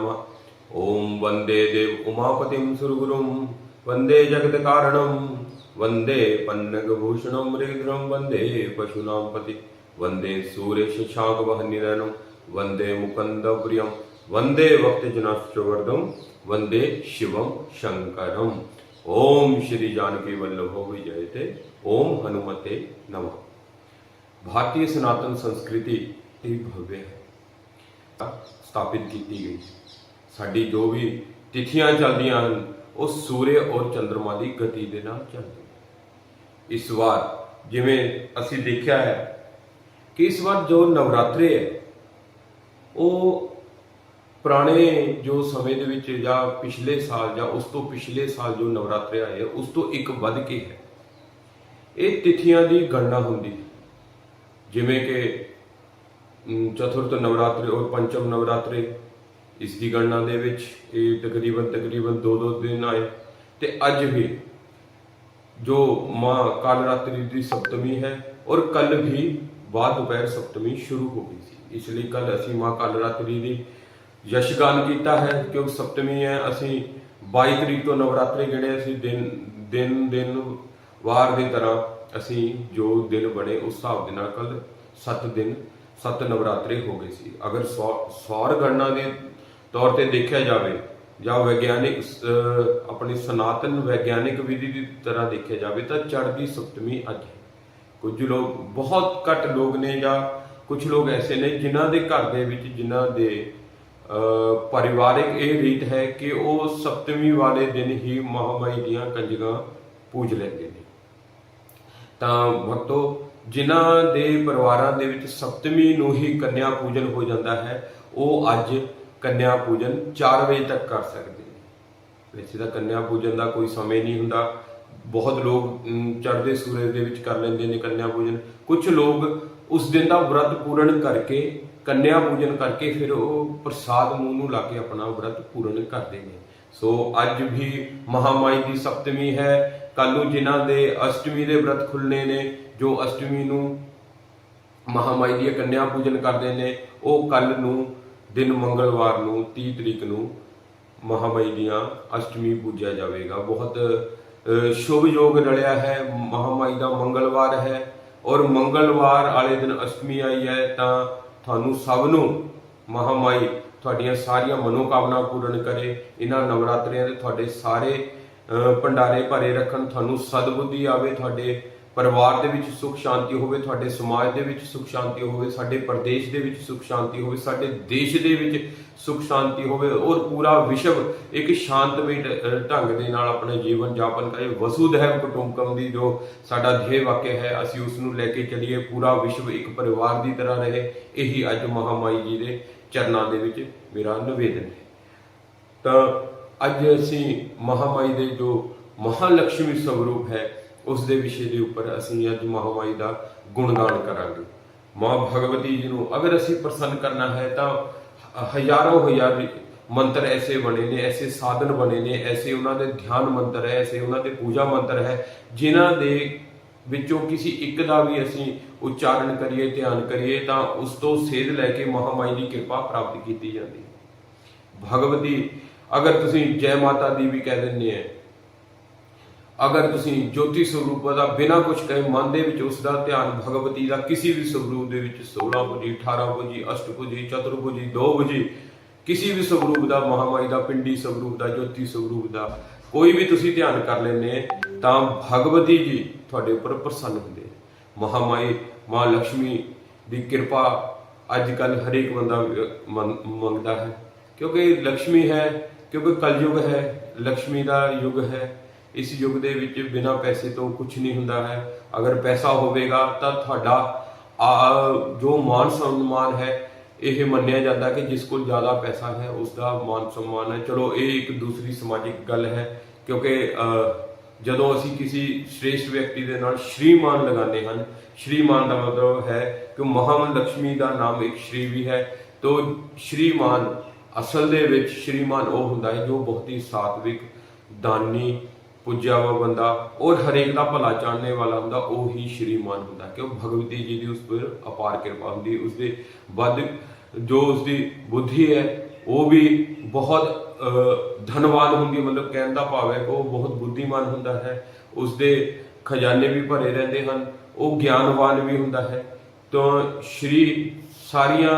नमः ॐ वन्दे देव उमापतिं सुरगुरुं वन्दे जगत्कारणं वन्दे पन्नगभूषणं मृगधरं वन्दे पशूनां पति वन्दे सूर्यशशाकवहनिरनं वन्दे मुकन्दप्रियं वन्दे वक्तजनाश्चवर्धं वन्दे शिवं शङ्करम् ॐ श्री जानकी वल्लभो विजयते ॐ हनुमते नमः भारतीय सनातन संस्कृति भव्य है ਸਥਾਪਿਤ ਕੀਤੀ ਗਈ। ਸਾਡੀ ਜੋ ਵੀ ਤਿਥੀਆਂ ਚੱਲਦੀਆਂ ਹਨ, ਉਹ ਸੂਰਜ ਔਰ ਚੰ드ਰਮਾ ਦੀ ਗਤੀ ਦੇ ਨਾਲ ਚੱਲਦੀਆਂ ਇਸ ਵਾਰ ਜਿਵੇਂ ਅਸੀਂ ਦੇਖਿਆ ਹੈ ਕਿ ਇਸ ਵਾਰ ਜੋ ਨਵਰਾਤਰੇ ਹੈ, ਉਹ ਪੁਰਾਣੇ ਜੋ ਸਮੇਂ ਦੇ ਵਿੱਚ ਜਾਂ ਪਿਛਲੇ ਸਾਲ ਜਾਂ ਉਸ ਤੋਂ ਪਿਛਲੇ ਸਾਲ ਜੋ ਨਵਰਾਤਰੇ ਆਏ ਉਸ ਤੋਂ ਇੱਕ ਵੱਧ ਕੇ ਹੈ। ਇਹ ਤਿਥੀਆਂ ਦੀ ਗਣਨਾ ਹੁੰਦੀ ਹੈ। ਜਿਵੇਂ ਕਿ ਚਤੁਰਥ ਨਵਰਾਤਰੇ ਔਰ ਪੰਚਮ ਨਵਰਾਤਰੇ ਇਸ ਦੀ ਗਣਨਾ ਦੇ ਵਿੱਚ ਇਹ ਤਕਰੀਬਨ ਤਕਰੀਬਨ 2-2 ਦਿਨ ਆਏ। ਤੇ ਅੱਜ ਵੀ ਜੋ ਮਾਂ ਕਾਲ ਰਾਤਰੀ ਦੀ ਸਪਤਮੀ ਹੈ ਔਰ ਕੱਲ ਵੀ ਬਾਅਦ ਦੁਪਹਿਰ ਸਪਤਮੀ ਸ਼ੁਰੂ ਹੋ ਗਈ ਸੀ। ਇਸ ਲਈ ਕੱਲ ਅਸੀਂ ਮਾਂ ਕਾਲ ਰਾਤਰੀ ਦੀ ਯਸ਼ਗਾਨ ਕੀਤਾ ਹੈ ਕਿਉਂਕਿ ਸਪਤਮੀ ਹੈ। ਅਸੀਂ 22 ਤਰੀਕ ਤੋਂ ਨਵਰਾਤਰੇ ਗਿਣੇ ਅਸੀਂ ਦਿਨ ਦਿਨ ਦਿਨ, ਵਾਰ ਦੀ ਤਰ੍ਹਾਂ ਅਸੀਂ ਜੋ ਦਿਨ ਬਣੇ ਉਸ ਹਿਸਾਬ ਦੇ ਨਾਲ ਕੱਲ 7 ਦਿਨ ਸੱਤ ਨਵਰਾਤਰੇ ਹੋ ਗਏ ਸੀ। ਅਗਰ ਸੌ- ਸੌਰ ਗਣਨਾ ਦੇ ਤੌਰ ਤੇ ਦੇਖਿਆ ਜਾਵੇ ਜਾਂ ਵਿਗਿਆਨਿਕ ਆਪਣੀ ਸਨਾਤਨ ਵਿਗਿਆਨਿਕ ਵਿਧੀ ਦੀ ਤਰ੍ਹਾਂ ਦੇਖਿਆ ਜਾਵੇ ਤਾਂ ਚੜ੍ਹਦੀ ਸਪਤਮੀ ਅੱਜ ਹੈ। ਕੁਝ ਲੋਕ ਬਹੁਤ ਘੱਟ ਲੋਕ ਨੇ ਜਾਂ ਕੁਝ ਲੋਕ ਐਸੇ ਨੇ ਜਿਨ੍ਹਾਂ ਦੇ ਘਰ ਦੇ ਵਿੱਚ ਜਿਨ੍ਹਾਂ ਦੇ ਅਹ, ਪਰਿਵਾਰਿਕ ਇਹ ਰੀਤ ਹੈ ਕਿ ਉਹ ਸਪਤਮੀ ਵਾਲੇ ਦਿਨ ਹੀ ਮਹਾਮਾਈ ਦੀਆਂ ਕੰਜਕਾਂ ਪੂਜ ਲੈਂਦੇ ਨੇ। ਤਾਂ ਭਗਤੋ ਜਿਨ੍ਹਾਂ ਦੇ ਪਰਿਵਾਰਾਂ ਦੇ ਵਿੱਚ ਸਪਤਮੀ ਨੂੰ ਹੀ ਕੰਨਿਆ ਪੂਜਨ ਹੋ ਜਾਂਦਾ ਹੈ, ਉਹ ਅੱਜ ਕੰਨਿਆ ਪੂਜਨ 4 ਵਜੇ ਤੱਕ ਕਰ ਸਕਦੇ ਨੇ। ਵੈਸੇ ਤਾਂ ਕੰਨਿਆ ਪੂਜਨ ਦਾ ਕੋਈ ਸਮੇਂ ਨਹੀਂ ਹੁੰਦਾ। ਬਹੁਤ ਲੋਕ ਚੜ੍ਹਦੇ ਸੂਰਜ ਦੇ ਵਿੱਚ ਕਰ ਲੈਂਦੇ ਨੇ ਕੰਨਿਆ ਪੂਜਨ। ਕੁਝ ਲੋਕ ਉਸ ਦਿਨ ਦਾ ਵਰਤ ਪੂਰਨ ਕਰਕੇ, ਕੰਨਿਆ ਪੂਜਨ ਕਰਕੇ ਫਿਰ ਉਹ ਪ੍ਰਸਾਦ ਮੂੰਹ ਨੂੰ ਲਾ ਕੇ ਆਪਣਾ ਵਰਤ ਪੂਰਨ ਕਰਦੇ ਨੇ। ਸੋ ਅੱਜ ਵੀ ਮਹਾਮਾਈ ਦੀ ਸਪਤਮੀ ਹੈ। ਕੱਲ ਨੂੰ ਜਿਨ੍ਹਾਂ ਦੇ ਅਸ਼ਟਮੀ ਦੇ ਵਰਤ ਖੁੱਲਨੇ ਨੇ ਜੋ ਅਸ਼ਟਮੀ ਨੂੰ ਮਹਾਮਾਈ ਦੀ ਕੰਨਿਆ ਪੂਜਨ ਕਰਦੇ ਨੇ ਉਹ ਕੱਲ ਨੂੰ ਦਿਨ ਮੰਗਲਵਾਰ ਨੂੰ 30 ਤਰੀਕ ਨੂੰ ਮਹਾਮਾਈ ਦੀਆਂ ਅਸ਼ਟਮੀ ਪੂਜਿਆ ਜਾਵੇਗਾ। ਬਹੁਤ ਅ, ਸ਼ੁਭ ਯੋਗ ਰਲਿਆ ਹੈ ਮਹਾਮਾਈ ਦਾ ਮੰਗਲਵਾਰ ਹੈ ਔਰ ਮੰਗਲਵਾਰ ਵਾਲੇ ਦਿਨ ਅਸ਼ਟਮੀ ਆਈ ਹੈ ਤਾਂ ਤੁਹਾਨੂੰ ਸਭ ਨੂੰ ਮਹਾਮਾਈ ਤੁਹਾਡੀਆਂ ਸਾਰੀਆਂ ਮਨੋਕਾਮਨਾ ਪੂਰਨ ਕਰੇ। ਇਹਨਾਂ ਨਵਰਾਤਰਿਆਂ ਦੇ ਤੁਹਾਡੇ ਸਾਰੇ ਭੰਡਾਰੇ ਭਰੇ ਰੱਖਣ, ਤੁਹਾਨੂੰ ਸਦਬੁੱਧੀ ਆਵੇ, ਤੁਹਾਡੇ ਪਰਿਵਾਰ ਦੇ ਵਿੱਚ ਸੁਖ ਸ਼ਾਂਤੀ ਹੋਵੇ, ਤੁਹਾਡੇ ਸਮਾਜ ਦੇ ਵਿੱਚ ਸੁਖ ਸ਼ਾਂਤੀ ਹੋਵੇ, ਸਾਡੇ ਪ੍ਰਦੇਸ਼ ਦੇ ਵਿੱਚ ਸੁਖ ਸ਼ਾਂਤੀ ਹੋਵੇ, ਸਾਡੇ ਦੇਸ਼ ਦੇ ਵਿੱਚ ਸੁਖ ਸ਼ਾਂਤੀ ਹੋਵੇ, ਔਰ ਪੂਰਾ ਵਿਸ਼ਵ ਇੱਕ ਸ਼ਾਂਤਮਈ ਢੰਗ ਦੇ ਨਾਲ ਆਪਣਾ ਜੀਵਨ ਜਾਪਨ ਕਰੇ। ਵਸੂਧੈਵ ਕੁਟੁੰਬਕਮ ਦੀ ਜੋ ਸਾਡਾ ਧਿਏ ਵਾਕਿਆ ਹੈ, ਅਸੀਂ ਉਸ ਨੂੰ ਲੈ ਕੇ ਚੱਲੀਏ, ਪੂਰਾ ਵਿਸ਼ਵ ਇੱਕ ਪਰਿਵਾਰ ਦੀ ਤਰ੍ਹਾਂ ਰਹੇ। ਇਹੀ ਅੱਜ ਮਹਾਮਾਈ ਜੀ ਦੇ ਚਰਨਾਂ ਦੇ ਵਿੱਚ ਮੇਰਾ ਨਿਵੇਦਨ ਹੈ। ਤਾਂ ਅੱਜ ਅਸੀਂ ਮਹਾਮਾਈ ਦੇ ਜੋ ਮਹਾਲక్ష్ਮੀ ਸਵਰੂਪ ਹੈ, ਉਸ ਦੇ ਵਿਸ਼ੇ ਦੇ ਉੱਪਰ ਅਸੀਂ ਅੱਜ ਮਹਾਮਾਈ ਦਾ ਗੁਣਗਾਨ ਕਰਾਂਗੇ। ਮਾਂ ਭਗਵਤੀ ਜੀ ਨੂੰ ਅਗਰ ਅਸੀਂ ਪ੍ਰਸੰਨ ਕਰਨਾ ਹੈ ਤਾਂ ਹਜ਼ਾਰੋਂ ਹਜ਼ਾਰ ਮੰਤਰ ਐਸੇ ਬਣੇ ਨੇ, ਐਸੇ ਸਾਧਨ ਬਣੇ ਨੇ, ਐਸੇ ਉਹਨਾਂ ਦੇ ਧਿਆਨ ਮੰਤਰ ਹੈ, ਐਸੇ ਉਹਨਾਂ ਦੇ ਪੂਜਾ ਮੰਤਰ ਹੈ, ਜਿਨ੍ਹਾਂ ਦੇ ਵਿੱਚੋਂ ਕਿਸੇ ਇੱਕ ਦਾ ਵੀ ਅਸੀਂ ਉਚਾਰਨ ਕਰੀਏ, ਧਿਆਨ ਕਰੀਏ, ਤਾਂ ਉਸ ਤੋਂ ਸੇਧ ਲੈ ਕੇ ਮਹਾਮਾਈ ਦੀ ਕਿਰਪਾ ਪ੍ਰਾਪਤ ਕੀਤੀ ਜਾਂਦੀ ਹੈ। ਭਗਵਤੀ ਅਗਰ ਤੁਸੀਂ ਜੈ ਮਾਤਾ ਦੀ ਵੀ ਕਹਿ ਦਿੰਦੇ ਆ, ਅਗਰ ਤੁਸੀਂ ਜੋਤੀ ਸਰੂਪ ਦਾ ਬਿਨਾ ਕੁਛ ਕਹੇ ਮਨ ਦੇ ਵਿੱਚ ਉਸ ਦਾ ਧਿਆਨ ਭਗਵਤੀ ਦਾ ਕਿਸੇ ਵੀ ਸਰੂਪ ਦੇ ਵਿੱਚ 16 ਪੁਜੀ 18 ਪੁਜੀ ਅਸ਼ਟ ਪੁਜੀ ਚਤੁਰ ਪੁਜੀ 2 ਪੁਜੀ ਕਿਸੇ ਵੀ ਸਰੂਪ ਦਾ ਮਹਾਮਾਈ ਦਾ, ਪਿੰਡੀ ਸਰੂਪ ਦਾ, ਜੋਤੀ ਸਰੂਪ ਦਾ, ਕੋਈ ਵੀ ਤੁਸੀਂ ਧਿਆਨ ਕਰ ਲੈਨੇ ਤਾਂ ਭਗਵਤੀ ਜੀ ਤੁਹਾਡੇ ਉੱਪਰ ਪ੍ਰਸੰਨ ਹੁੰਦੇ ਮਹਾਮਾਈ ਮਾਂ ਲక్ష్ਮੀ ਦੀ ਕਿਰਪਾ ਅੱਜ ਕੱਲ ਹਰੇਕ ਬੰਦਾ ਮੰਗਦਾ ਹੈ। ਕਿਉਂਕਿ ਲక్ష్ਮੀ ਹੈ ਕਿਉਂਕਿ ਕਲਯੁਗ ਹੈ ਲక్ష్ਮੀ ਦਾ ਯੁੱਗ ਹੈ, ਇਸ ਯੁੱਗ ਦੇ ਵਿੱਚ ਬਿਨਾਂ ਪੈਸੇ ਤੋਂ ਕੁਝ ਨਹੀਂ ਹੁੰਦਾ ਹੈ। ਅਗਰ ਪੈਸਾ ਹੋਵੇਗਾ ਤਾਂ ਤੁਹਾਡਾ ਜੋ ਮਾਨ ਸਨਮਾਨ ਹੈ, ਇਹ ਮੰਨਿਆ ਜਾਂਦਾ ਕਿ ਜਿਸ ਕੋਲ ਜ਼ਿਆਦਾ ਪੈਸਾ ਹੈ ਉਸ ਦਾ ਮਾਨ ਸਨਮਾਨ ਹੈ। ਚਲੋ, ਇਹ ਇੱਕ ਦੂਸਰੀ ਸਮਾਜਿਕ ਗੱਲ ਹੈ, ਕਿਉਂਕਿ ਜਦੋਂ ਅਸੀਂ ਕਿਸੇ ਸ਼੍ਰੇਸ਼ਟ ਵਿਅਕਤੀ ਦੇ ਨਾਲ ਸ਼੍ਰੀਮਾਨ ਲਗਾਉਂਦੇ ਹਨ, ਸ਼੍ਰੀਮਾਨ ਦਾ ਮਤਲਬ ਹੈ ਕਿ ਮਹਾਮਨ ਲక్ష్ਮੀ ਦਾ ਨਾਮ ਇੱਕ ਸ਼੍ਰੀ ਵੀ ਹੈ, ਤੋਂ ਸ਼੍ਰੀਮਾਨ ਅਸਲ ਦੇ ਵਿੱਚ ਸ਼੍ਰੀਮਾਨ ਉਹ ਹੁੰਦਾ ਹੈ ਜੋ ਬਹੁਤ ਹੀ ਸਾਤਵਿਕ ਦਾਨੀ ਪੁੱਜਿਆ ਵਾ ਬੰਦਾ ਔਰ ਹਰੇਕ ਦਾ ਭਲਾ ਚਾਹਣੇ ਵਾਲਾ ਹੁੰਦਾ ਉਹ ਹੀ ਸ਼੍ਰੀਮਾਨ ਹੁੰਦਾ ਕਿਉਂ? ਭਗਵਤੀ ਜੀ ਦੀ ਉਸ ਪਰ ਅਪਾਰ ਕਿਰਪਾ ਹੁੰਦੀ ਉਸ ਦੇ ਵੱਧ ਜੋ ਉਸ ਦੀ ਬੁੱਧੀ ਹੈ ਉਹ ਵੀ ਬਹੁਤ ਅਹ, ਧਨਵਾਨ ਹੁੰਦੀ ਮਤਲਬ ਕਹਿਣ ਦਾ ਭਾਵ ਹੈ ਕਿ ਉਹ ਬਹੁਤ ਬੁੱਧੀਮਾਨ ਹੁੰਦਾ ਹੈ ਉਸ ਦੇ ਖਜ਼ਾਨੇ ਵੀ ਭਰੇ ਰਹਿੰਦੇ ਹਨ ਉਹ ਗਿਆਨਵਾਨ ਵੀ ਹੁੰਦਾ ਹੈ ਤਾਂ ਸ਼੍ਰੀ ਸਾਰੀਆਂ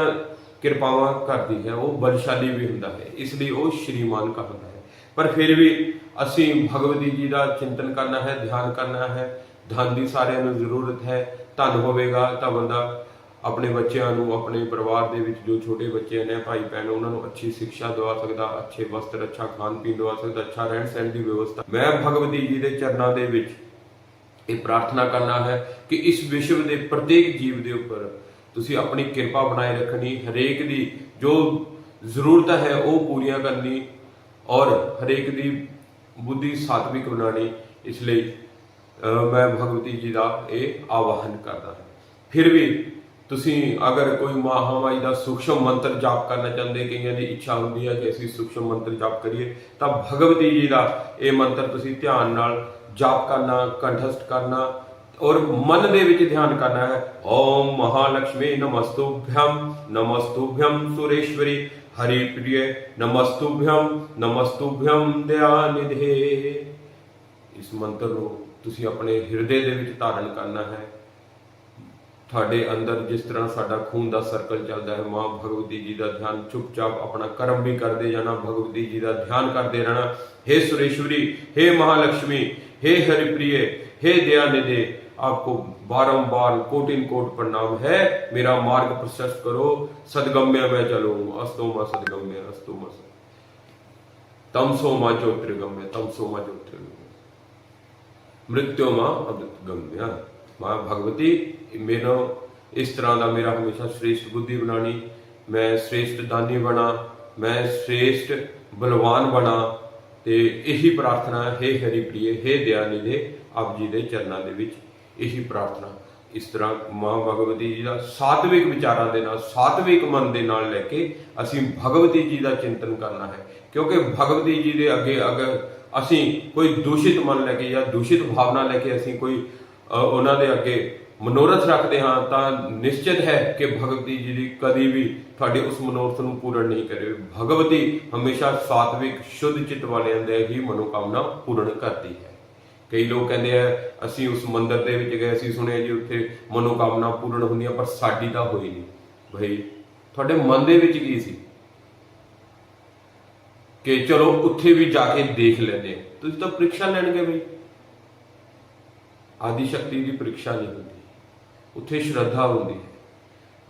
ਕਿਰਪਾਵਾਂ ਕਰਦੀ ਹੈ, ਉਹ ਬਲਸ਼ਾਲੀ ਵੀ ਹੁੰਦਾ ਹੈ, ਇਸ ਲਈ ਉਹ ਸ਼੍ਰੀਮਾਨ ਕਹਾਉਂਦਾ ਹੈ। ਪਰ ਫਿਰ ਵੀ ਅਸੀਂ ਭਗਵਤੀ ਜੀ ਦਾ ਚਿੰਤਨ ਕਰਨਾ ਹੈ, ਧਿਆਨ ਕਰਨਾ ਹੈ, ਧਨ ਦੀ ਸਾਰਿਆਂ ਨੂੰ ਜ਼ਰੂਰਤ ਹੈ, ਧਨ ਹੋਵੇਗਾ ਤਾਂ ਬੰਦਾ ਆਪਣੇ ਬੱਚਿਆਂ ਨੂੰ, ਆਪਣੇ ਪਰਿਵਾਰ ਦੇ ਵਿੱਚ ਜੋ ਛੋਟੇ ਬੱਚੇ ਨੇ, ਭਾਈ ਭੈਣ, ਉਹਨਾਂ ਨੂੰ ਅੱਛੀ ਸਿੱਖਿਆ ਦਵਾ ਸਕਦਾ, ਅੱਛੇ ਵਸਤਰ, ਅੱਛਾ ਖਾਣ ਪੀਣ ਦਵਾ ਸਕਦਾ, ਅੱਛਾ ਰਹਿਣ ਸਹਿਣ ਦੀ ਵਿਵਸਥਾ। ਮੈਂ ਭਗਵਤੀ ਜੀ ਦੇ ਚਰਨਾਂ ਦੇ ਵਿੱਚ ਇਹ ਪ੍ਰਾਰਥਨਾ ਕਰਨਾ ਹੈ ਕਿ ਇਸ ਵਿਸ਼ਵ ਦੇ ਪ੍ਰਤੇਕ ਜੀਵ ਦੇ ਉੱਪਰ ਤੁਸੀਂ ਆਪਣੀ ਕਿਰਪਾ ਬਣਾਏ ਰੱਖਣੀ, ਹਰੇਕ ਦੀ ਜੋ ਜ਼ਰੂਰਤ ਹੈ ਉਹ ਪੂਰੀਆਂ ਕਰਨੀ ਔਰ ਹਰੇਕ ਦੀ ਬੁੱਧੀ ਸਾਤਵਿਕ ਬਣਾਣੀ ਇਸ ਲਈ ਮੈਂ ਭਗਵਤੀ ਜੀ ਦਾ ਇਹ ਆਵਾਹਨ ਕਰਦਾ ਹਾਂ। ਫਿਰ ਵੀ ਤੁਸੀਂ ਅਗਰ ਕੋਈ ਮਹਾਮਾਈ ਦਾ ਸੂਖਸ਼ਮ ਮੰਤਰ ਜਾਪ ਕਰਨਾ ਚਾਹੁੰਦੇ, ਕਈਆਂ ਦੀ ਇੱਛਾ ਹੁੰਦੀ ਹੈ ਕਿ ਅਸੀਂ ਸੂਖਸ਼ਮ ਮੰਤਰ ਜਾਪ ਕਰੀਏ, ਤਾਂ ਭਗਵਤੀ ਜੀ ਦਾ ਇਹ ਮੰਤਰ ਤੁਸੀਂ ਧਿਆਨ ਨਾਲ ਜਾਪ ਕਰਨਾ ਕੰਠਸਟ ਕਰਨਾ ਔਰ ਮਨ ਦੇ ਵਿੱਚ ਧਿਆਨ ਕਰਨਾ ਹੈ। ਓਮ ਮਹਾਲక్ష్ਮੀ ਨਮਸਤੁਭਯੰ ਨਮਸਤੁਭਯੰ ਸੁਰੇਸ਼ਵਰੀ। ਹਰੀ ਪ੍ਰਿਏ ਨਮਸਤੁਭਯੰ ਨਮਸਤੁਭਯੰ ਧਿਆਨਿਧੇ ਇਸ ਮੰਤਰ ਨੂੰ ਤੁਸੀਂ ਆਪਣੇ ਹਿਰਦੇ ਦੇ ਵਿੱਚ ਧਾਰਨ ਕਰਨਾ ਹੈ। ਤੁਹਾਡੇ ਅੰਦਰ ਜਿਸ ਤਰ੍ਹਾਂ ਸਾਡਾ ਖੂਨ ਦਾ ਸਰਕਲ ਚੱਲਦਾ ਹੈ, ਮਾਂ ਭਗਵਤੀ ਜੀ ਦਾ ਧਿਆਨ ਚੁੱਪਚਾਪ ਆਪਣਾ ਕਰਮ ਵੀ ਕਰਦੇ ਜਾਣਾ, ਭਗਵਤੀ ਜੀ ਦਾ ਧਿਆਨ ਕਰਦੇ ਰਹਿਣਾ। ਹੇ ਸੁਰੇਸ਼ਵਰੀ हे ਮਹਾਲక్ష్ਮੀ हे ਹਰਿਪ੍ਰਿਏ ਹੇ ਦਿਆਨਿਦੇ आपको बारंबार कोटिन कोट प्रणाम है मेरा मार्ग प्रशस्त करो सदगम्य में चलो अस्तो मा सदगम्य अस्तो मा तमसो मा ज्योतिर्गम्य तमसो मा ज्योतिर्गम्य ਮ੍ਰਿਤਿਓ ਮਾਂ ਅਮ੍ਰਿਤ ਗੰਗਿਆ ਮਾਂ ਭਗਵਤੀ ਮੇਰਾ ਇਸ ਤਰ੍ਹਾਂ ਦਾ ਮੇਰਾ ਹਮੇਸ਼ਾ ਸ਼੍ਰੇਸ਼ਟ ਬੁੱਧੀ ਬਣਾਣੀ ਮੈਂ ਸ਼੍ਰੇਸ਼ਟ ਦਾਨੀ ਬਣਾ ਮੈਂ ਸ਼੍ਰੇਸ਼ਟ ਬਲਵਾਨ ਬਣਾ ਤੇ ਇਹੀ ਪ੍ਰਾਰਥਨਾ ਹੈ ਹਰੀ ਪ੍ਰਿਯ ਹੈ ਦਿਆਨਿਧੇ ਆਪ ਜੀ ਦੇ ਚਰਨਾਂ ਦੇ ਵਿੱਚ ਇਹੀ ਪ੍ਰਾਰਥਨਾ। ਇਸ ਤਰ੍ਹਾਂ ਮਾਂ ਭਗਵਤੀ ਜੀ ਦਾ ਸਾਤਵਿਕ ਵਿਚਾਰਾਂ ਦੇ ਨਾਲ, ਸਾਤਵਿਕ ਮਨ ਦੇ ਨਾਲ ਲੈ ਕੇ ਅਸੀਂ ਭਗਵਤੀ ਜੀ ਦਾ ਚਿੰਤਨ ਕਰਨਾ ਹੈ। ਕਿਉਂਕਿ ਭਗਵਤੀ ਜੀ ਦੇ ਅੱਗੇ ਅਗਰ ਅਸੀਂ ਕੋਈ ਦੂਸ਼ਿਤ ਮਨ ਲੈ ਕੇ ਜਾਂ ਦੂਸ਼ਿਤ ਭਾਵਨਾ ਲੈ ਕੇ ਅਸੀਂ ਕੋਈ ਉਹਨਾਂ ਦੇ ਅੱਗੇ ਮਨੋਰਥ ਰੱਖਦੇ ਹਾਂ, ਤਾਂ ਨਿਸ਼ਚਿਤ ਹੈ ਕਿ ਭਗਵਤੀ ਜੀ ਦੀ ਕਦੀ ਵੀ ਤੁਹਾਡੇ ਉਸ ਮਨੋਰਥ ਨੂੰ ਪੂਰਨ ਨਹੀਂ ਕਰੇ। ਭਗਵਤੀ ਹਮੇਸ਼ਾ ਸਾਤਵਿਕ, ਸ਼ੁੱਧ ਚਿੱਤ ਵਾਲਿਆਂ ਦੇ ਹੀ ਮਨੋਕਾਮਨਾ ਪੂਰਨ ਕਰਦੀ ਹੈ। ਕਈ ਲੋਕ ਕਹਿੰਦੇ ਆ, ਅਸੀਂ ਉਸ ਮੰਦਿਰ ਦੇ ਵਿੱਚ ਗਏ, ਅਸੀਂ ਸੁਣਿਆ ਜੀ ਉੱਥੇ ਮਨੋਕਾਮਨਾ ਪੂਰਨ ਹੁੰਦੀਆਂ ਪਰ ਸਾਡੀ ਤਾਂ ਹੋਈ ਨਹੀਂ। ਭਈ ਤੁਹਾਡੇ ਮਨ ਦੇ ਵਿੱਚ ਕੀ ਸੀ? ਕਿ ਚਲੋ ਉੱਥੇ ਵੀ ਜਾ ਕੇ ਦੇਖ ਲੈਂਦੇ ਤੁਸੀਂ ਤਾਂ ਪ੍ਰੀਖਿਆ ਲੈਣਗੇ ਬਈ। ਆਦਿ ਸ਼ਕਤੀ ਦੀ ਪ੍ਰੀਖਿਆ ਨਹੀਂ ਹੁੰਦੀ। ਉੱਥੇ ਸ਼ਰਧਾ ਹੁੰਦੀ ਹੈ।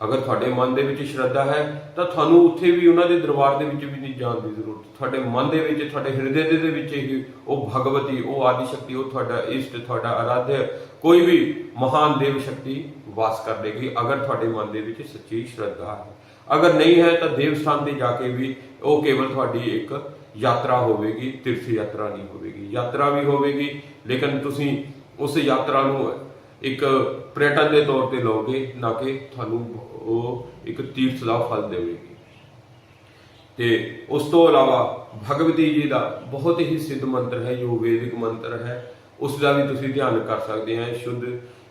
ਅਗਰ ਤੁਹਾਡੇ ਮਨ ਦੇ ਵਿੱਚ ਸ਼ਰਧਾ ਹੈ, ਤਾਂ ਤੁਹਾਨੂੰ ਉੱਥੇ ਵੀ ਉਹਨਾਂ ਦੇ ਦਰਬਾਰ ਦੇ ਵਿੱਚ ਵੀ ਨਹੀਂ ਜਾਣ ਦੀ ਜ਼ਰੂਰਤ। ਤੁਹਾਡੇ ਮਨ ਦੇ ਵਿੱਚ, ਤੁਹਾਡੇ ਹਿਰਦੇ ਦੇ ਵਿੱਚ ਹੀ ਉਹ ਭਗਵਤੀ, ਉਹ ਆਦਿ ਸ਼ਕਤੀ, ਉਹ ਤੁਹਾਡਾ ਇਸ਼ਟ, ਤੁਹਾਡਾ ਆਰਾਧਿਆ ਕੋਈ ਵੀ ਮਹਾਨ ਦੇਵ ਸ਼ਕਤੀ ਵਾਸ ਕਰ ਲੇਗੀ, ਅਗਰ ਤੁਹਾਡੇ ਮਨ ਦੇ ਵਿੱਚ ਸੱਚੀ ਸ਼ਰਧਾ ਹੈ। ਅਗਰ ਨਹੀਂ ਹੈ, ਤਾਂ ਦੇਵ ਸਥਾਨ ਤੇ ਜਾ ਕੇ ਵੀ ਉਹ ਕੇਵਲ ਤੁਹਾਡੀ ਇੱਕ ਯਾਤਰਾ ਹੋਵੇਗੀ, ਤੀਰਥ ਯਾਤਰਾ ਨਹੀਂ ਹੋਵੇਗੀ। ਯਾਤਰਾ ਵੀ ਹੋਵੇਗੀ, ਲੇਕਿਨ ਤੁਸੀਂ ਉਸ ਯਾਤਰਾ ਨੂੰ ਇੱਕ ਪ੍ਰੈਟਨ ਦੇ ਤੌਰ ਤੇ ਲਓਗੇ, ਨਾ ਕਿ ਤੁਹਾਨੂੰ ਉਹ ਇੱਕ ਤੀਰਥ ਦਾ ਫਲ ਦੇਵੇਗੀ। ਤੇ ਉਸ ਤੋਂ ਇਲਾਵਾ ਭਗਵਤੀ ਜੀ ਦਾ ਬਹੁਤ ਹੀ ਸਿੱਧ ਮੰਤਰ ਹੈ, ਜੋ ਵੇਦਿਕ ਮੰਤਰ ਹੈ, ਉਸ ਦਾ ਵੀ ਤੁਸੀਂ ਧਿਆਨ ਕਰ ਸਕਦੇ ਹੋ, ਸ਼ੁੱਧ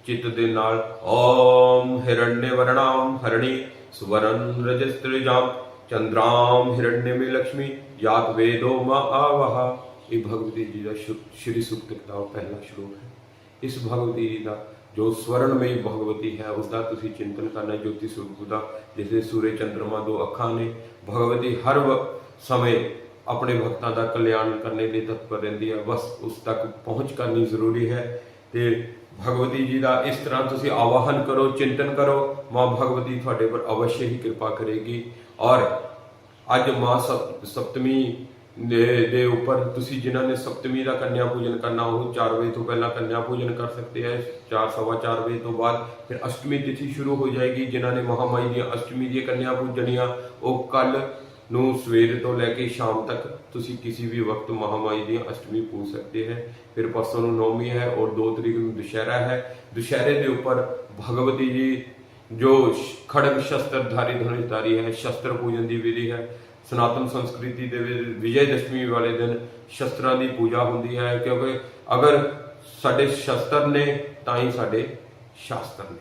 ਚਿੱਤ ਦੇ ਨਾਲ, ਓਮ ਹਿਰਣ્ય ਵਰਣਾਮ ਹਰਣੀ ਸਵਰਨ ਰਜਸਤ੍ਰਿਜਾਮ ਚੰਦਰਾਮ ਹਿਰਣ્ય ਮੇ ਲక్ష్ਮੀ ਯਾਤ ਵੇਦੋ ਮਾ ਆਵਹਾ। ਇਹ ਭਗਵਤੀ ਜੀ ਦਾ ਸ਼੍ਰੀ ਸੁਕਤ ਕਿਤਾਬ, ਪਹਿਲਾ ਸ਼ਲੋਕ ਹੈ। ਇਸ ਭਗਵਤੀ ਜੀ ਦਾ ਜੋ ਸਵਰਣਮਈ ਭਗਵਤੀ ਹੈ ਉਸ ਦਾ ਤੁਸੀਂ ਚਿੰਤਨ ਕਰਨਾ ਜੋਤੀ ਸਰੂਪ ਦਾ। ਜਿਸੇ ਸੂਰਜ ਚੰਦਰਮਾ ਦੋ ਅੱਖਾਂ ਨੇ, ਭਗਵਤੀ ਹਰ ਵ- ਸਮੇਂ ਆਪਣੇ ਭਗਤਾਂ ਦਾ ਕਲਿਆਣ ਕਰਨੇ ਲਈ ਤਤਪਰ ਰਹਿੰਦੀ ਹੈ। ਬਸ ਉਸ ਤੱਕ ਪਹੁੰਚ ਕਰਨੀ ਜ਼ਰੂਰੀ ਹੈ। ਤੇ ਭਗਵਤੀ ਜੀ ਦਾ ਇਸ ਤਰ੍ਹਾਂ ਤੁਸੀਂ ਆਵਾਹਨ ਕਰੋ, ਚਿੰਤਨ ਕਰੋ, ਮਾਂ ਭਗਵਤੀ ਤੁਹਾਡੇ ਪਰ ਅਵශ්य ਹੀ ਕਿਰਪਾ ਕਰੇਗੀ। ਔਰ ਅੱਜ ਮਾਂ ਸਪ- ਸਪਤਮੀ ਦੇ ਦੇ ਉੱਪਰ ਤੁਸੀਂ ਜਿਨ੍ਹਾਂ ਨੇ ਸਪਤਮੀ ਦਾ ਕੰਨਿਆ ਪੂਜਨ ਕਰਨਾ, ਉਹ 4 ਵਜੇ ਤੋਂ ਪਹਿਲਾਂ ਕੰਨਿਆ ਪੂਜਨ ਕਰ ਸਕਦੇ ਹੈ 4 ਚਾਰ ਵਜੇ ਤੋਂ ਬਾਅਦ ਫਿਰ ਅਸ਼ਟਮੀ ਤਿਥੀ ਸ਼ੁਰੂ ਹੋ ਜਾਏਗੀ। ਜਿਨ੍ਹਾਂ ਨੇ ਮਹਾਮਾਈ ਦੀਆਂ ਅਸ਼ਟਮੀ ਦੀਆਂ ਕੰਨਿਆ ਪੂਜਣੀਆਂ, ਉਹ ਕੱਲ ਨੂੰ ਸਵੇਰ ਤੋਂ ਲੈ ਕੇ ਸ਼ਾਮ ਤੱਕ ਤੁਸੀਂ ਕਿਸੇ ਵੀ ਵਕਤ ਮਹਾਮਾਈ ਦੀਆਂ ਅਸ਼ਟਮੀ ਪੂਜ ਸਕਦੇ ਹੈ। ਫਿਰ ਪਰਸੋਂ ਨੂੰ ਨੌਮੀ ਹੈ ਔਰ 2 ਤਰੀਕ ਨੂੰ ਦੁਸ਼ਹਿਰਾ ਹੈ। ਦੁਸ਼ਹਿਰੇ ਦੇ ਉੱਪਰ ਭਗਵਤੀ ਜੀ ਜੋ ਸ਼- ਖੜਗ ਸ਼ਸਤਰ ਧਾਰੀ ਧਨੁਸ਼ਧਾਰੀ ਹੈ, ਸ਼ਸਤਰ ਪੂਜਨ ਦੀ ਵਿਧੀ ਹੈ। ਸਨਾਤਨ ਸੰਸਕ੍ਰਿਤੀ ਦੇ ਵਿੱਚ ਵਿਜੇ ਦਸ਼ਮੀ ਵਾਲੇ ਦਿਨ ਸ਼ਸਤਰਾਂ ਦੀ ਪੂਜਾ ਹੁੰਦੀ ਹੈ, ਕਿਉਂਕਿ ਅਗਰ ਸਾਡੇ ਸ਼ਸਤਰ ਨੇ, ਤਾਂ ਹੀ ਸਾਡੇ ਸ਼ਾਸਤਰ ਨੇ।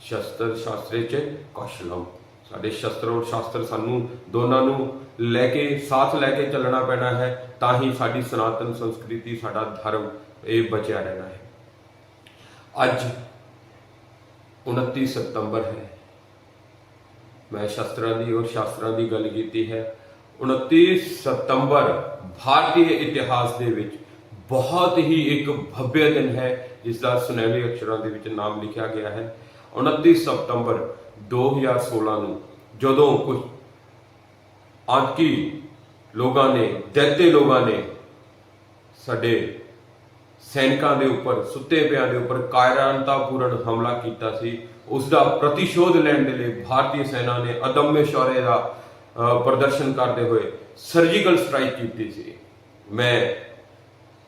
ਸ਼ਸਤਰ ਸ਼ਾਸਤਰੇ ਚ ਕੌਸ਼ਲਮ ਸਾਡੇ ਸ਼ਸਤਰ ਔਰ ਸ਼ਾਸਤਰ ਸਾਨੂੰ ਦੋਨਾਂ ਨੂੰ ਲੈ ਕੇ, ਸਾਥ ਲੈ ਕੇ ਚੱਲਣਾ ਪੈਣਾ ਹੈ, ਤਾਂ ਹੀ ਸਾਡੀ ਸਨਾਤਨ ਸੰਸਕ੍ਰਿਤੀ, ਸਾਡਾ ਧਰਮ ਇਹ ਬਚਿਆ ਰਹਿਣਾ ਹੈ। ਅੱਜ 29 ਸਤੰਬਰ ਹੈ। ਮੈਂ ਸ਼ਸਤਰਾਂ ਦੀ ਔਰ ਸ਼ਾਸਤਰਾਂ ਦੀ ਗੱਲ ਕੀਤੀ ਹੈ। 29 ਸਤੰਬਰ ਭਾਰਤੀ ਇਤਿਹਾਸ ਦੇ ਵਿੱਚ ਬਹੁਤ ਹੀ ਇੱਕ ਭਵਯ ਦਿਨ ਹੈ ਜਿਸ ਦਾ ਸੁਨਹਿਰੇ ਅਕਸ਼ਰਾਂ ਦੇ ਵਿੱਚ ਨਾਮ ਲਿਖਿਆ ਗਿਆ ਹੈ। 29 ਸਤੰਬਰ 2016 ਨੂੰ ਜਦੋਂ ਕੁਝ ਆਤਕੀ ਲੋਕਾਂ ਨੇ, ਦੈਤੇ ਲੋਕਾਂ ਨੇ ਸਾਡੇ ਸੈਨਿਕਾਂ ਦੇ ਉੱਪਰ, ਸੁੱਤੇ ਪਿਆਂ ਦੇ ਉੱਪਰ ਕਾਇਰਾਨਤਾਪੂਰਨ ਹਮਲਾ ਕੀਤਾ ਸੀ ਉਸ ਦਾ ਪ੍ਰਤੀਸ਼ੋਧ ਲੈਣ ਦੇ ਲਈ ਭਾਰਤੀ ਸੈਨਾ ਨੇ ਅਦਮਯ ਸ਼ੌਰਯ ਦਾ ਪ੍ਰਦਰਸ਼ਨ ਕਰਦੇ ਹੋਏ ਸਰਜੀਕਲ ਸਟ੍ਰਾਈਕ ਕੀਤੀ ਸੀ। ਮੈਂ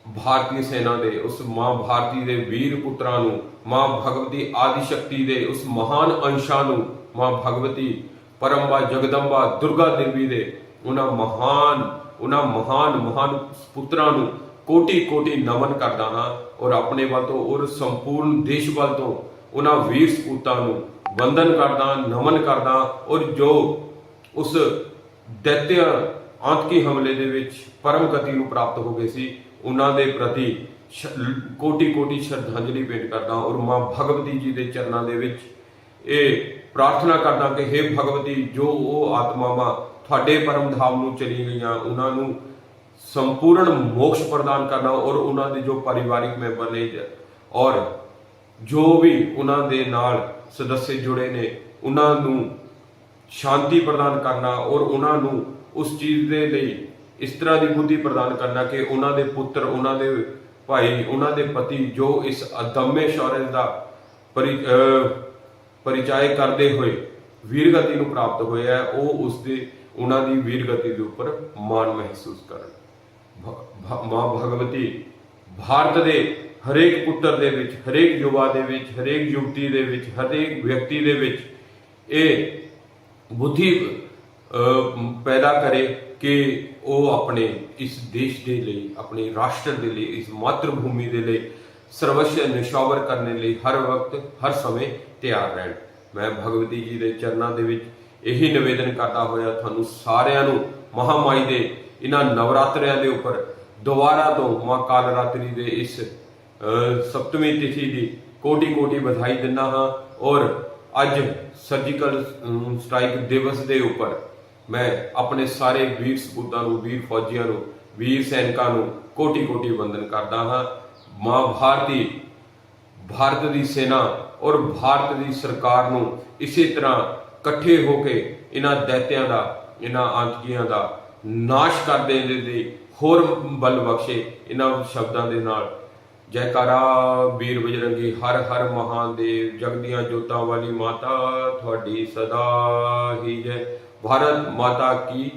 ਭਾਰਤੀ ਸੈਨਾ ਦੇ, ਉਸ ਮਾਂ ਭਾਰਤੀ ਦੇ ਵੀਰ ਪੁੱਤਰਾਂ ਨੂੰ, ਮਾਂ ਭਗਵਤੀ ਆਦਿ ਸ਼ਕਤੀ ਦੇ, ਉਸ ਮਹਾਨ ਅੰਸ਼ਾਂ ਨੂੰ, ਮਾਂ ਭਗਵਤੀ ਪਰਮਬਾ ਜਗਦੰਬਾ ਦੁਰਗਾ ਦੇਵੀ ਦੇ, ਉਹਨਾਂ ਮਹਾਨ ਉਹਨਾਂ ਮਹਾਨ ਮਹਾਨ ਪੁੱਤਰਾਂ ਨੂੰ ਕੋਟੀ ਕੋਟੀ ਨਮਨ ਕਰਦਾ ਹਾਂ ਔਰ ਆਪਣੇ ਵੱਲ ਤੋਂ ਔਰ ਸੰਪੂਰਨ ਦੇਸ਼ ਵੱਲ ਤੋਂ ਉਹਨਾਂ ਵੀਰ ਸਪੂਤਾਂ ਨੂੰ ਵੰਦਨ ਕਰਦਾ, ਨਮਨ ਕਰਦਾ ਔਰ ਜੋ ਉਸ ਦੈਤਿਆ ਆਤਕੀ ਹਮਲੇ ਦੇ ਵਿੱਚ ਪਰਮ ਗਤੀ ਨੂੰ ਪ੍ਰਾਪਤ ਹੋ ਗਏ ਸੀ, ਉਹਨਾਂ ਦੇ ਪ੍ਰਤੀ ਕੋਟੀ ਕੋਟੀ ਸ਼ਰਧਾਂਜਲੀ ਭੇਟ ਕਰਦਾ ਔਰ ਮਾਂ ਭਗਵਤੀ ਜੀ ਦੇ ਚਰਨਾਂ ਦੇ ਵਿੱਚ ਇਹ ਪ੍ਰਾਰਥਨਾ ਕਰਦਾ ਕਿ हे ਭਗਵਤੀ, ਜੋ ਉਹ ਆਤਮਾਵਾਂ ਤੁਹਾਡੇ ਪਰਮ ਧਾਮ ਨੂੰ ਚਲੀ ਗਈਆਂ, ਉਹਨਾਂ ਨੂੰ ਸੰਪੂਰਨ ਮੋਕਸ਼ ਪ੍ਰਦਾਨ ਕਰਨਾ ਔਰ ਉਹਨਾਂ ਦੇ ਜੋ ਪਰਿਵਾਰਿਕ ਮੈਂਬਰ ਨੇ ਔਰ ਜੋ ਵੀ ਉਹਨਾਂ ਦੇ ਨਾਲ ਸਦੱਸ ਜੁੜੇ ਨੇ ਉਹਨਾਂ ਨੂੰ ਸ਼ਾਂਤੀ ਪ੍ਰਦਾਨ ਕਰਨਾ ਔਰ ਉਹਨਾਂ ਨੂੰ ਉਸ ਚੀਜ਼ ਦੇ ਲਈ ਇਸ ਤਰ੍ਹਾਂ ਦੀ ਬੁੱਧੀ ਪ੍ਰਦਾਨ ਕਰਨਾ ਕਿ ਉਹਨਾਂ ਦੇ ਪੁੱਤਰ ਉਹਨਾਂ ਦੇ ਭਾਈ ਉਹਨਾਂ ਦੇ ਪਤੀ ਜੋ ਇਸ ਅਦਮੇ ਸ਼ੌਰਯ ਦਾ ਪਰਿ ਅਹ ਪਰਿਚਾਇ ਕਰਦੇ ਹੋਏ ਵੀਰਗਤੀ ਨੂੰ ਪ੍ਰਾਪਤ ਹੋਇਆ ਹੈ, ਉਹ ਉਸ ਦੇ ਉਹਨਾਂ ਦੀ ਵੀਰਗਤੀ ਦੇ ਉੱਪਰ ਮਾਣ ਮਹਿਸੂਸ ਕਰਨ। ਮਾਂ ਭਗਵਤੀ ਭਾਰਤ ਦੇ ਹਰੇਕ ਪੁੱਤਰ ਦੇ ਵਿੱਚ, ਹਰੇਕ ਯੁਵਾ ਦੇ ਵਿੱਚ, ਹਰੇਕ ਯੁਵਤੀ ਦੇ ਵਿੱਚ, ਹਰੇਕ ਵਿਅਕਤੀ ਦੇ ਵਿੱਚ ਇਹ ਬੁੱਧੀ ਪੈਦਾ ਕਰੇ ਕਿ ਉਹ ਆਪਣੇ ਇਸ ਦੇਸ਼ ਦੇ ਲਈ, ਆਪਣੇ ਰਾਸ਼ਟਰ ਦੇ ਲਈ, ਇਸ ਮਾਤਰ ਭੂਮੀ ਦੇ ਲਈ ਸਰਵਸ਼ ਨਿਸ਼ਾਵਰ ਕਰਨ ਲਈ ਹਰ ਵਕਤ, ਹਰ ਸਮੇਂ ਤਿਆਰ ਰਹਿਣ। ਮੈਂ ਭਗਵਤੀ ਜੀ ਦੇ ਚਰਨਾਂ ਦੇ ਵਿੱਚ ਇਹੀ ਨਿਵੇਦਨ ਕਰਦਾ ਹੋਇਆ, ਤੁਹਾਨੂੰ ਸਾਰਿਆਂ ਨੂੰ ਮਹਾਮਾਈ ਦੇ ਇਹਨਾਂ ਨਵਰਾਤਰਿਆਂ ਦੇ ਉੱਪਰ ਦੁਬਾਰਾ ਤੋਂ ਮਾਂ ਕਾਲ ਰਾਤਰੀ ਦੇ ਇਸ ਸਪਤਮੀ ਤਿਥੀ ਦੀ ਕੋਟੀ ਕੋਟੀ ਵਧਾਈ ਦਿੰਦਾ ਹਾਂ ਔਰ ਅੱਜ ਸਰਜੀਕਲ ਸਟ੍ਰਾਈਕ ਦਿਵਸ ਦੇ ਉੱਪਰ ਮੈਂ ਆਪਣੇ ਸਾਰੇ ਵੀਰ ਸਪੂਤਾਂ ਨੂੰ, ਵੀਰ ਫੌਜੀਆਂ ਨੂੰ, ਵੀਰ ਸੈਨਿਕਾਂ ਨੂੰ ਕੋਟੀ ਕੋਟੀ ਵੰਦਨ ਕਰਦਾ ਹਾਂ। ਮਾਂ ਭਾਰਤੀ, ਭਾਰਤ ਦੀ ਸੈਨਾ ਔਰ ਭਾਰਤ ਦੀ ਸਰਕਾਰ ਨੂੰ ਇਸੇ ਤਰ੍ਹਾਂ ਇਕੱਠੇ ਹੋ ਕੇ ਇਹਨਾਂ ਦੈਤਿਆਂ ਦਾ, ਇਹਨਾਂ ਆਤਕੀਆਂ ਦਾ ਨਾਸ਼ ਕਰ ਦੇਣ ਦੇ ਲਈ ਹੋਰ ਬਲ ਬਖਸ਼ੇ ਇਹਨਾਂ ਸ਼ਬਦਾਂ ਦੇ ਨਾਲ ਜੈਕਾਰਾ ਵੀਰ ਬਜਰੰਗੀ, ਹਰ ਹਰ ਮਹਾਦੇਵ ਜਗਦੀਆਂ ਜੋਤਾਂ ਵਾਲੀ ਮਾਤਾ, ਤੁਹਾਡੀ ਸਦਾ ਹੀ ਜੈ। ਭਾਰਤ ਮਾਤਾ ਕੀ